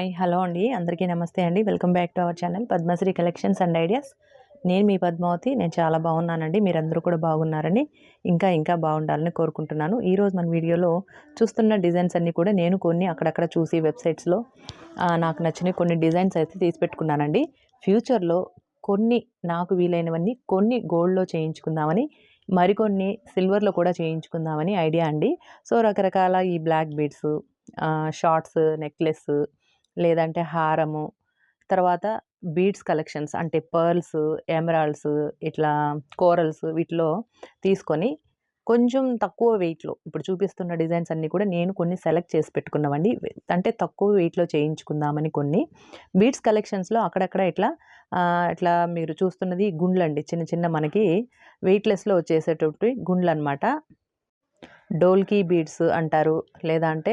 Hi hello అండి. అందరికీ నమస్తే అండి. Welcome back to our channel Padmasri collections and ideas. నేను మీ పద్మావతి. నేను చాలా బాగున్నానండి. మీరందరూ కూడా బాగున్నారని ఇంకా ఇంకా బాగుండాలని కోరుకుంటున్నాను. ఈరోజు మన వీడియోలో చూస్తున్న డిజైన్స్ అన్నీ కూడా నేను కొన్ని అక్కడక్కడ చూసి వెబ్సైట్స్లో నాకు నచ్చిన కొన్ని డిజైన్స్ అయితే తీసి పెట్టుకున్నానండి ఫ్యూచర్లో కొన్ని నాకు వీలైనవన్నీ కొన్ని గోల్డ్లో చేయించుకుందామని మరికొన్ని సిల్వర్లో కూడా చేయించుకుందామని ఐడియా అండి. సో రకరకాల ఈ బ్లాక్ బీడ్స్ షార్ట్స్ నెక్లెస్ లేదంటే హారము తర్వాత బీడ్స్ కలెక్షన్స్ అంటే పర్ల్స్ ఎమరాల్డ్స్ ఇట్లా కోరల్స్ వీటిలో తీసుకొని కొంచెం తక్కువ వెయిట్లో ఇప్పుడు చూపిస్తున్న డిజైన్స్ అన్నీ కూడా నేను కొన్ని సెలెక్ట్ చేసి పెట్టుకున్నామండి. అంటే తక్కువ వెయిట్లో చేయించుకుందామని కొన్ని. బీడ్స్ కలెక్షన్స్లో అక్కడక్కడ ఇట్లా ఇట్లా మీరు చూస్తున్నది గుండ్లు అండి చిన్న చిన్న మనకి వెయిట్లెస్లో వచ్చేసేటటువంటి గుండ్లు అనమాట డోల్కీ బీడ్స్ అంటారు. లేదా అంటే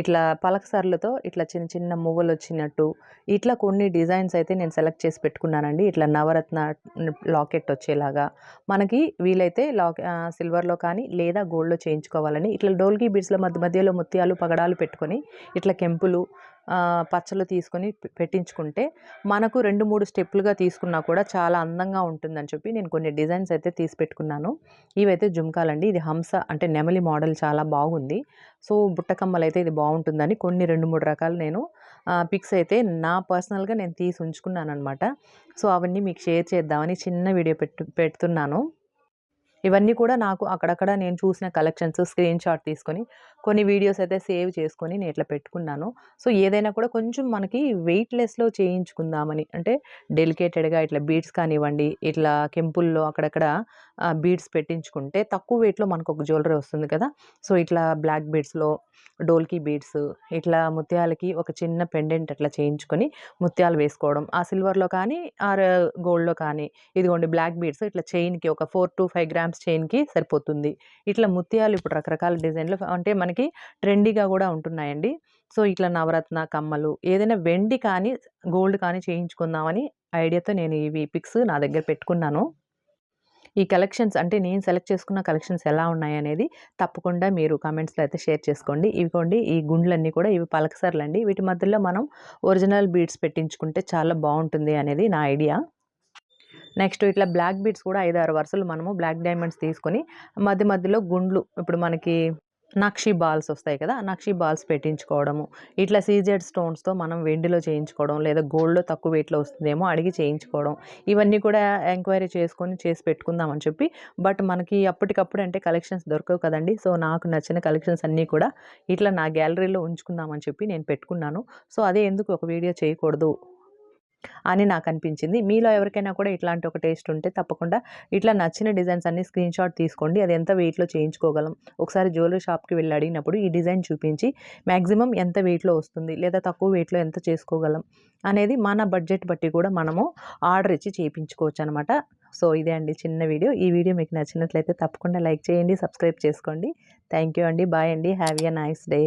ఇట్లా పలకసర్లతో ఇట్లా చిన్న చిన్న మువ్వలు వచ్చినట్టు ఇట్లా కొన్ని డిజైన్స్ అయితే నేను సెలెక్ట్ చేసి పెట్టుకున్నానండి. ఇట్లా నవరత్న లాకెట్ వచ్చేలాగా. మనకి వీలైతే లాక్ సిల్వర్లో కానీ లేదా గోల్డ్లో చేయించుకోవాలని ఇట్లా డోల్కి బీడ్స్లో మధ్య మధ్యలో ముత్యాలు పగడాలు పెట్టుకొని ఇట్లా కెంపులు పచ్చలు తీసుకొని పెట్టించుకుంటే మనకు రెండు మూడు స్టెప్పులుగా తీసుకున్నా కూడా చాలా అందంగా ఉంటుందని చెప్పి నేను కొన్ని డిజైన్స్ అయితే తీసి పెట్టుకున్నాను. ఇవైతే జుమ్కాలండి. ఇది హంస అంటే నెమలి మోడల్ చాలా బాగుంది. సో బుట్టకమ్మలు అయితే ఇది బాగుంటుందని కొన్ని రెండు మూడు రకాలు నేను పిక్స్ అయితే నా పర్సనల్గా నేను తీసి ఉంచుకున్నాను అనమాట సో అవన్నీ మీకు షేర్ చేద్దామని చిన్న వీడియో పెట్టు పెడుతున్నాను. ఇవన్నీ కూడా నాకు అక్కడక్కడ నేను చూసిన కలెక్షన్స్ స్క్రీన్ షాట్ తీసుకొని కొన్ని వీడియోస్ అయితే సేవ్ చేసుకొని నేను ఇట్లా పెట్టుకున్నాను. సో ఏదైనా కూడా కొంచెం మనకి వెయిట్లెస్లో చేయించుకుందామని అంటే డెలికేటెడ్గా ఇట్లా బీడ్స్ కానివ్వండి ఇట్లా కెంపుల్లో అక్కడక్కడ బీడ్స్ పెట్టించుకుంటే తక్కువ వెయిట్లో మనకు ఒక జ్యువెలరీ వస్తుంది కదా! సో ఇట్లా బ్లాక్ బీడ్స్లో డోల్కీ బీడ్స్ ఇట్లా ముత్యాలకి ఒక చిన్న పెండెంట్ అట్లా చేయించుకొని ముత్యాలు వేసుకోవడం ఆ సిల్వర్లో కానీ ఆర్ గోల్డ్లో కానీ ఇదిగోండి బ్లాక్ బీడ్స్ ఇట్లా చైన్కి ఒక ఫోర్ టు ఫైవ్ గ్రామ్స్ చైన్కి సరిపోతుంది. ఇట్లా ముత్యాలు ఇప్పుడు రకరకాల డిజైన్లు అంటే మనకి ట్రెండీగా కూడా ఉంటున్నాయండి. సో ఇట్లా నవరత్న కమ్మలు ఏదైనా వెండి కానీ గోల్డ్ కానీ చేయించుకుందామని ఐడియాతో నేను ఇవి పిక్స్ నా దగ్గర పెట్టుకున్నాను. ఈ కలెక్షన్స్ అంటే నేను సెలెక్ట్ చేసుకున్న కలెక్షన్స్ ఎలా ఉన్నాయి అనేది తప్పకుండా మీరు కామెంట్స్లో అయితే షేర్ చేసుకోండి. ఇవిగోండి ఈ గుండ్లన్నీ కూడా ఇవి పలకసర్లు అండి వీటి మధ్యలో మనం ఒరిజినల్ బీడ్స్ పెట్టించుకుంటే చాలా బాగుంటుంది అనేది నా ఐడియా. నెక్స్ట్ ఇట్లా బ్లాక్ బీడ్స్ కూడా ఐదు ఆరు వరుసలు మనము బ్లాక్ డైమండ్స్ తీసుకొని మధ్య మధ్యలో గుండ్లు ఇప్పుడు మనకి నక్షి బాల్స్ వస్తాయి కదా నక్షి బాల్స్ పెట్టించుకోవడము. ఇట్లా సీజెడ్ స్టోన్స్తో మనం వెండిలో చేయించుకోవడం లేదా గోల్డ్లో తక్కువ వెయిట్లో వస్తుందేమో అడిగి చేయించుకోవడం. ఇవన్నీ కూడా ఎంక్వైరీ చేసుకొని చేసి పెట్టుకుందామని చెప్పి బట్ మనకి అప్పటికప్పుడు అంటే కలెక్షన్స్ దొరకవు కదండి. సో నాకు నచ్చిన కలెక్షన్స్ అన్నీ కూడా ఇట్లా నా గ్యాలరీలో ఉంచుకుందామని చెప్పి నేను పెట్టుకున్నాను. సో అదే ఎందుకు ఒక వీడియో చేయకూడదు? అని నాకు అనిపించింది మీలో ఎవరికైనా కూడా ఇట్లాంటి ఒక టేస్ట్ ఉంటే తప్పకుండా ఇట్లా నచ్చిన డిజైన్స్ అన్ని స్క్రీన్ షాట్ తీసుకోండి. అది ఎంత వెయిట్లో చేయించుకోగలం? ఒకసారి జ్యువెలరీ షాప్కి వెళ్ళి అడిగినప్పుడు ఈ డిజైన్ చూపించి మ్యాక్సిమం ఎంత వెయిట్లో వస్తుంది? లేదా తక్కువ వెయిట్లో ఎంత చేసుకోగలం? అనేది మన బడ్జెట్ బట్టి కూడా మనము ఆర్డర్ ఇచ్చి చేయించుకోవచ్చు అనమాట సో ఇదే అండి చిన్న వీడియో. ఈ వీడియో మీకు నచ్చినట్లయితే తప్పకుండా లైక్ చేయండి సబ్స్క్రైబ్ చేసుకోండి. థ్యాంక్ యూ అండి. బాయ్ అండి. Have a nice day.